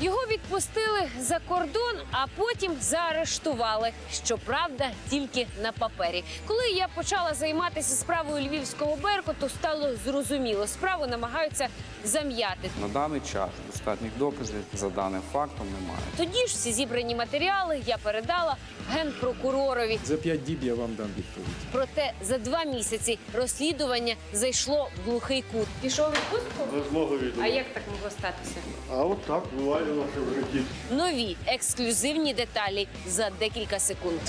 Його відпустили за кордон, а потім заарештували. Щоправда, тільки на папері. Коли я почала займатися справою львівського беркуту, стало зрозуміло, справу намагаються зам'яти. На даний час достатніх доказів за даним фактом немає. Тоді ж всі зібрані матеріали я передала генпрокуророві. За п'ять діб я вам дам відповідь. Проте за два місяці розслідування зайшло в глухий кут. Пішов відпустку? Без мого відома. А як так могло статися? А от так буває в житті. Нові ексклюзивні деталі за декілька секунд.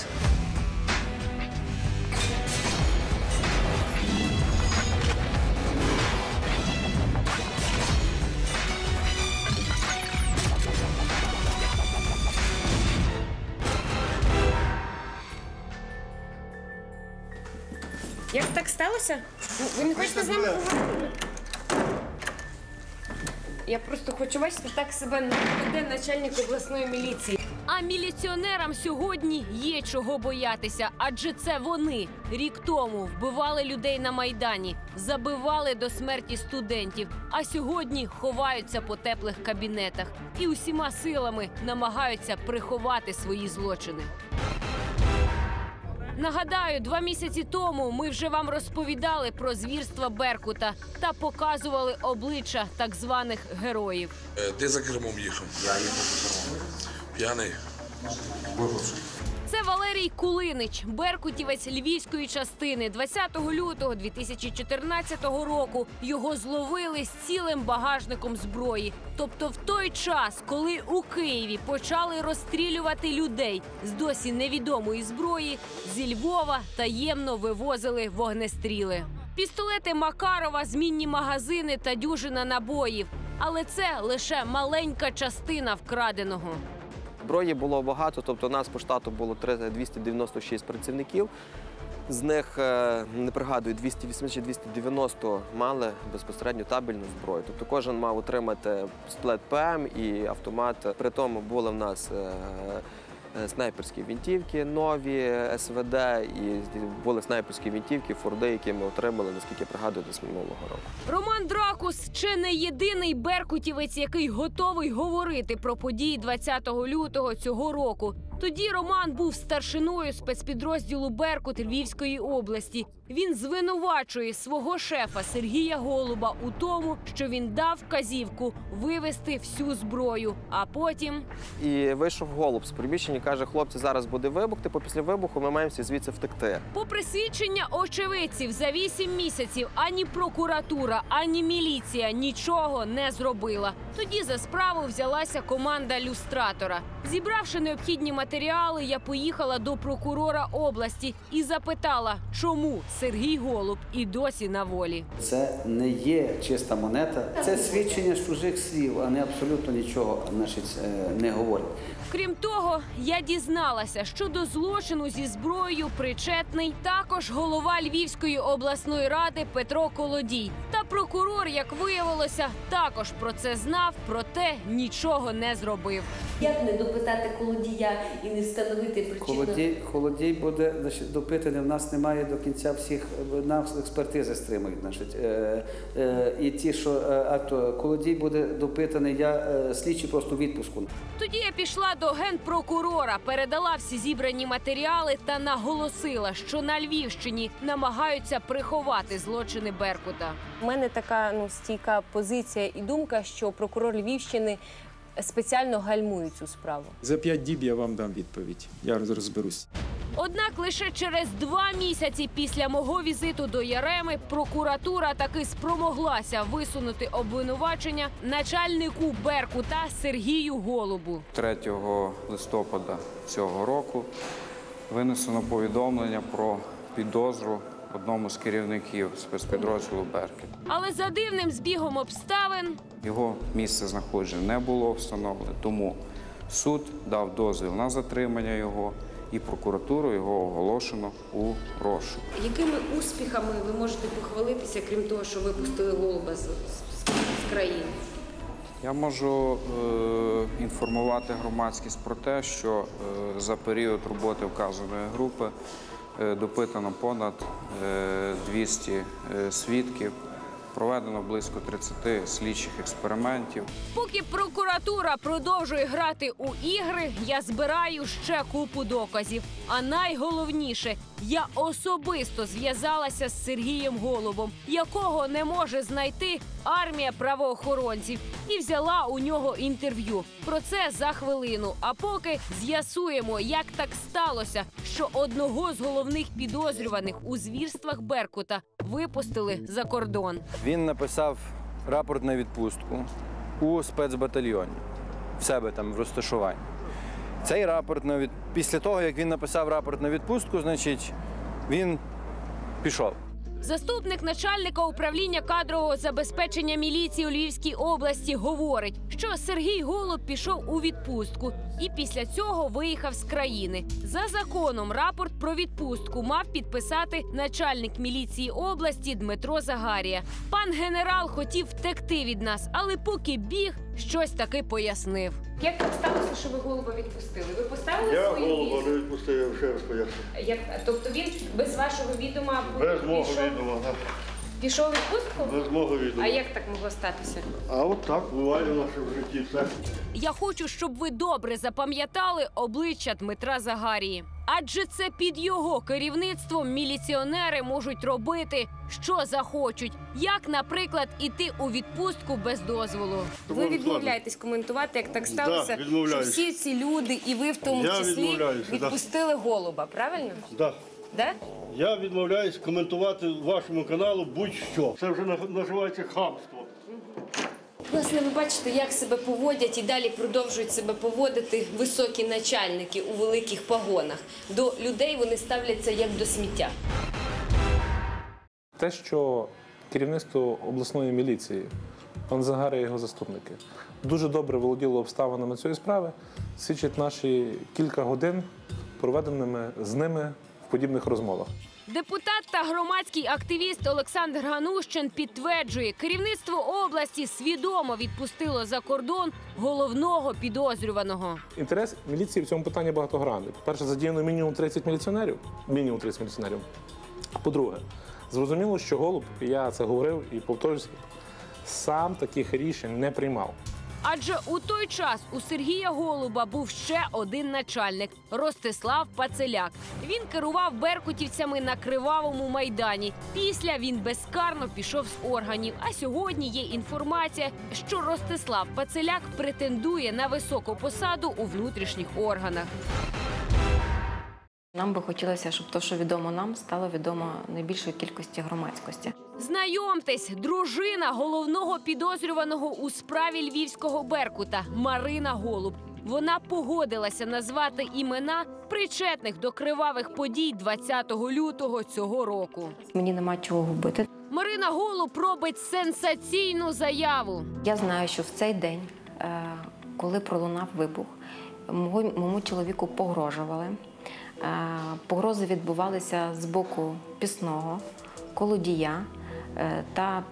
Як так сталося? Ви не хочете з нами поговорити? Я просто хочу бачити, так себе не начальник обласної міліції. А міліціонерам сьогодні є чого боятися, адже це вони рік тому вбивали людей на майдані, забивали до смерті студентів, а сьогодні ховаються по теплих кабінетах і усіма силами намагаються приховати свої злочини. Нагадаю, два місяці тому ми вже вам розповідали про звірства Беркута та показували обличчя так званих героїв. Е, Ти за кермом їхав? Я їхав за кермом. П'яний? Це Валерій Кулинич, беркутівець львівської частини. 20 лютого 2014 року його зловили з цілим багажником зброї. Тобто, в той час, коли у Києві почали розстрілювати людей з досі невідомої зброї, зі Львова таємно вивозили вогнестріли. Пістолети Макарова, змінні магазини та дюжина набоїв. Але це лише маленька частина вкраденого. Зброї було багато, тобто у нас по штату було 3 296 працівників. З них, е, не пригадую, 280 чи 290 мали безпосередньо табельну зброю. Тобто кожен мав отримати сплет ПМ і автомат. При тому були в нас е, снайперські вінтівки, нові СВД, і були снайперські вінтівки, форди, які ми отримали, наскільки пригадую, десь минулого року. Роман Дракус чи не єдиний беркутівець, який готовий говорити про події 20 лютого цього року. Тоді Роман був старшиною спецпідрозділу Беркут Львівської області. Він звинувачує свого шефа Сергія Голуба у тому, що він дав вказівку вивести всю зброю, а потім І вийшов голуб з приміщення, каже: хлопці, зараз буде вибух. Типу після вибуху ми маємо всі звідси втекти. Попри свідчення очевидців, за вісім місяців ані прокуратура, ані міліція нічого не зробила. Тоді за справу взялася команда люстратора. Зібравши необхідні матеріали, я поїхала до прокурора області і запитала, чому Сергій Голуб і досі на волі. Це не є чиста монета, це свідчення чужих слів, а не абсолютно нічого значить, е, не говорить. Крім того, я дізналася, що до злочину зі зброєю причетний також голова Львівської обласної ради Петро Колодій. Прокурор, як виявилося, також про це знав, проте нічого не зробив. Як не допитати колодія і не встановити причину? Холодій, холодій буде значить, допитаний. В нас немає до кінця всіх нас експертизи стримують. Значить, е, е, і ті, що е, акто колодій буде допитаний, я е, слідчий просто відпуску. Тоді я пішла до генпрокурора, передала всі зібрані матеріали та наголосила, що на Львівщині намагаються приховати злочини Беркута. Мене така ну стійка позиція і думка, що прокурор Львівщини спеціально гальмує цю справу. За п'ять діб я вам дам відповідь. Я розберусь. Однак лише через два місяці після мого візиту до Яреми прокуратура таки спромоглася висунути обвинувачення начальнику Беркута Сергію Голубу. 3 листопада цього року винесено повідомлення про підозру одному з керівників спецпідрозділу Беркет. Але за дивним збігом обставин Його місце знаходження не було встановлено, тому суд дав дозвіл на затримання його і прокуратуру його оголошено у розшук. якими успіхами ви можете похвалитися, крім того, що випустили голуба з, з країни? Я можу е, інформувати громадськість про те, що е, за період роботи вказаної групи допитано понад е, 200 е, свідків Проведено близько 30 слідчих експериментів. Поки прокуратура продовжує грати у ігри, я збираю ще купу доказів. А найголовніше, я особисто зв'язалася з Сергієм Голубом, якого не може знайти армія правоохоронців, і взяла у нього інтерв'ю. Про це за хвилину. А поки з'ясуємо, як так сталося, що одного з головних підозрюваних у звірствах Беркута випустили за кордон. Він написав рапорт на відпустку у спецбатальйоні в себе там в розташуванні. Цей рапорт на від... після того, як він написав рапорт на відпустку, значить, він пішов. Заступник начальника управління кадрового забезпечення міліції у Львівській області говорить, що Сергій Голуб пішов у відпустку і після цього виїхав з країни. За законом рапорт про відпустку мав підписати начальник міліції області Дмитро Загарія. Пан генерал хотів втекти від нас, але поки біг, щось таки пояснив. Як так сталося, що ви голуба відпустили? Ви поставили Я свою голуба не відпустив, я ще раз поясню. Як тобто він без вашого відома Без мого відома, так. Пішов у відпустку? Без мого відома. А як так могло статися? А от так буває в нашому житті все. Я хочу, щоб ви добре запам'ятали обличчя Дмитра Загарії. Адже це під його керівництвом міліціонери можуть робити, що захочуть, як, наприклад, іти у відпустку без дозволу. Ви відмовляєтесь коментувати, як так сталося, що всі ці люди, і ви в тому Я числі, відмовляюся, да. відпустили голуба, правильно? Да. Да? Я відмовляюсь коментувати вашому каналу будь-що. Це вже називається хамство. Власне, ви бачите, як себе поводять і далі продовжують себе поводити високі начальники у великих погонах. До людей вони ставляться як до сміття. Те, що керівництво обласної міліції, пан Загаря і його заступники, дуже добре володіло обставинами цієї справи, свідчать наші кілька годин, проведеними з ними в подібних розмовах. Депутат та громадський активіст Олександр Ганущин підтверджує, керівництво області свідомо відпустило за кордон головного підозрюваного. Інтерес міліції в цьому питанні багатогранний. По-перше, задіяно мінімум 30 міліціонерів. Мінімум 30 міліціонерів. По-друге, зрозуміло, що голуб, я це говорив і повторюсь, сам таких рішень не приймав. Адже у той час у Сергія Голуба був ще один начальник Ростислав Пацеляк. Він керував беркутівцями на кривавому майдані. Після він безкарно пішов з органів. А сьогодні є інформація, що Ростислав Пацеляк претендує на високу посаду у внутрішніх органах. Нам би хотілося, щоб те, що відомо нам, стало відомо найбільшої кількості громадськості. Знайомтесь, дружина головного підозрюваного у справі львівського Беркута Марина Голуб. Вона погодилася назвати імена причетних до кривавих подій 20 лютого цього року. Мені нема чого губити. Марина Голуб робить сенсаційну заяву. Я знаю, що в цей день, е, коли пролунав вибух, моєму чоловіку погрожували. Е, Погрози відбувалися з боку пісного, колодія та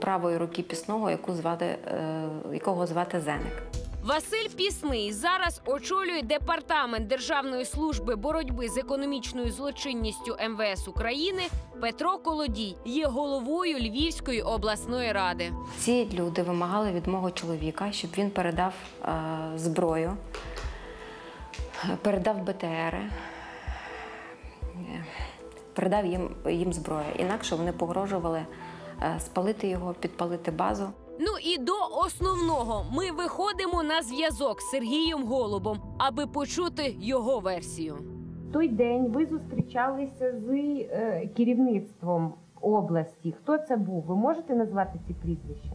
правої руки пісного, яку звати, е, якого звати Зеник. Василь Пісний зараз очолює департамент Державної служби боротьби з економічною злочинністю МВС України. Петро Колодій є головою Львівської обласної ради. Ці люди вимагали від мого чоловіка, щоб він передав е, зброю, е, передав БТРи, е, передав їм, їм зброю. Інакше вони погрожували е, спалити його, підпалити базу. Ну і до основного ми виходимо на зв'язок з Сергієм Голубом, аби почути його версію. той день ви зустрічалися з е, керівництвом області. Хто це був? Ви можете назвати ці прізвища?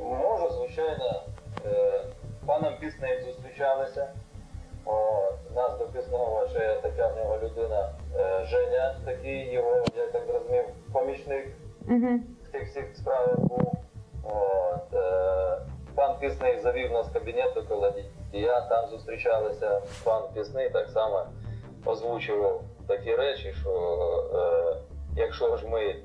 Можу, звичайно. Е, Паном Піснею зустрічалися. От, нас ще така в нього людина е, Женя, такий його, я так зрозумів, помічник Угу. в цих всіх справах був. От, е, пан Пісний завів нас в кабінет до Колодія, там зустрічалися. Пан Пісний так само озвучував такі речі, що е, якщо ж ми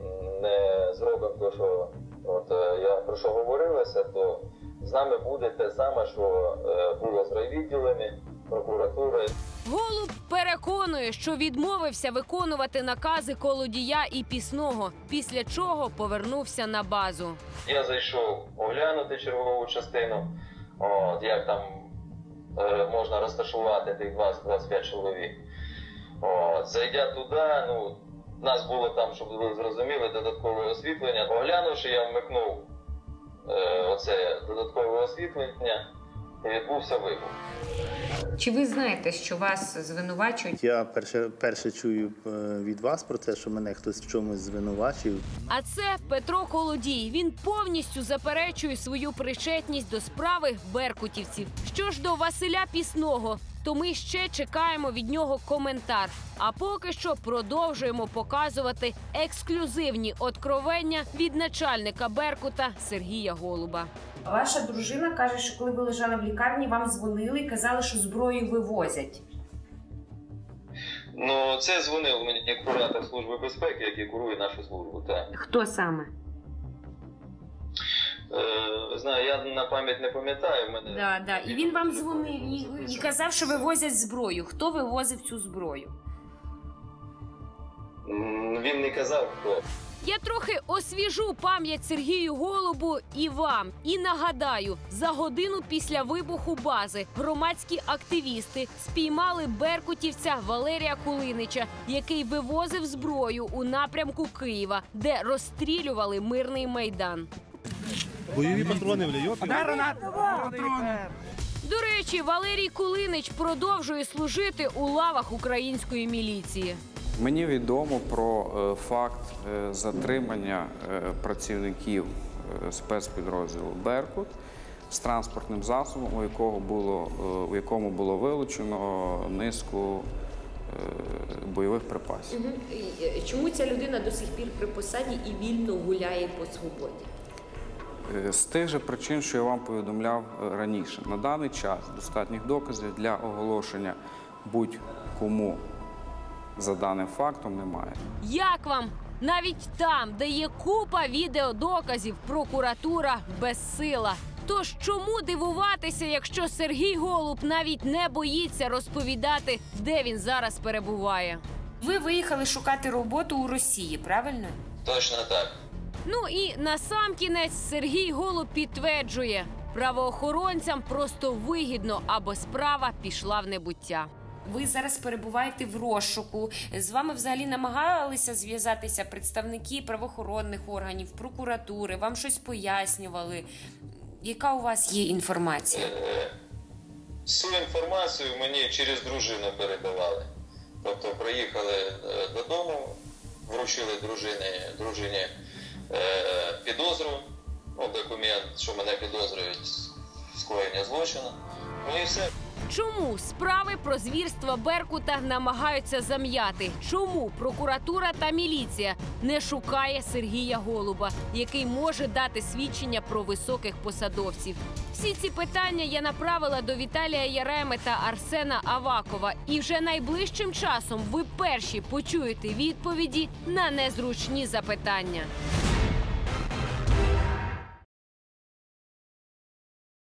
не зробимо те, що от, е, я про що говорилося, то з нами буде те саме, що е, було з райвідділами, прокуратури. Голуб переконує, що відмовився виконувати накази колодія і пісного, після чого повернувся на базу. Я зайшов оглянути чергову частину, от, як там е, можна розташувати тих 20-25 чоловік. От, зайдя туди, ну, нас було там, щоб ви зрозуміли, додаткове освітлення. Оглянувши, я вмикнув е, оце додаткове освітлення і відбувся вибух. Чи ви знаєте, що вас звинувачують? Я перше, перше чую е, від вас про те, що мене хтось в чомусь звинувачив. А це Петро Колодій. Він повністю заперечує свою причетність до справи беркутівців. Що ж до Василя Пісного, то ми ще чекаємо від нього коментар. А поки що продовжуємо показувати ексклюзивні откровення від начальника Беркута Сергія Голуба. Ваша дружина каже, що коли ви лежали в лікарні, вам дзвонили і казали, що зброю вивозять. Ну, це дзвонив мені куратор Служби безпеки, який курує нашу службу. Так. Хто саме? Е, знаю, я на пам'ять не пам'ятаю. Мене Да, да. І він вам дзвонив і, і казав, що вивозять зброю. Хто вивозив цю зброю? М, він не казав хто. Я трохи освіжу пам'ять Сергію Голубу і вам. І нагадаю, за годину після вибуху бази громадські активісти спіймали беркутівця Валерія Кулинича, який вивозив зброю у напрямку Києва, де розстрілювали мирний майдан. Бойові патрони в льйопі. До речі, Валерій Кулинич продовжує служити у лавах української міліції. Мені відомо про е, факт е, затримання е, працівників спецпідрозділу Беркут з транспортним засобом, у якого було у якому було вилучено низку бойових припасів. Чому ця людина до сих пір при посаді і вільно гуляє по свободі? З тих же причин, що я вам повідомляв раніше, на даний час достатніх доказів для оголошення будь-кому за даним фактом немає. Як вам? Навіть там, де є купа відеодоказів, прокуратура безсила. Тож чому дивуватися, якщо Сергій Голуб навіть не боїться розповідати, де він зараз перебуває? Ви виїхали шукати роботу у Росії, правильно? Точно так. Ну і насамкінець Сергій Голуб підтверджує, правоохоронцям просто вигідно, аби справа пішла в небуття. Ви зараз перебуваєте в розшуку. З вами взагалі намагалися зв'язатися представники правоохоронних органів, прокуратури, вам щось пояснювали. Яка у вас є інформація? Всю інформацію мені через дружину передавали. Тобто приїхали е, додому, вручили дружині, дружині е, підозру, ну, документ, що мене підозрюють в скоєння злочину. Ну і все. Чому справи про звірства Беркута намагаються зам'яти? Чому прокуратура та міліція не шукає Сергія Голуба, який може дати свідчення про високих посадовців? Всі ці питання я направила до Віталія Яреми та Арсена Авакова. І вже найближчим часом ви перші почуєте відповіді на незручні запитання.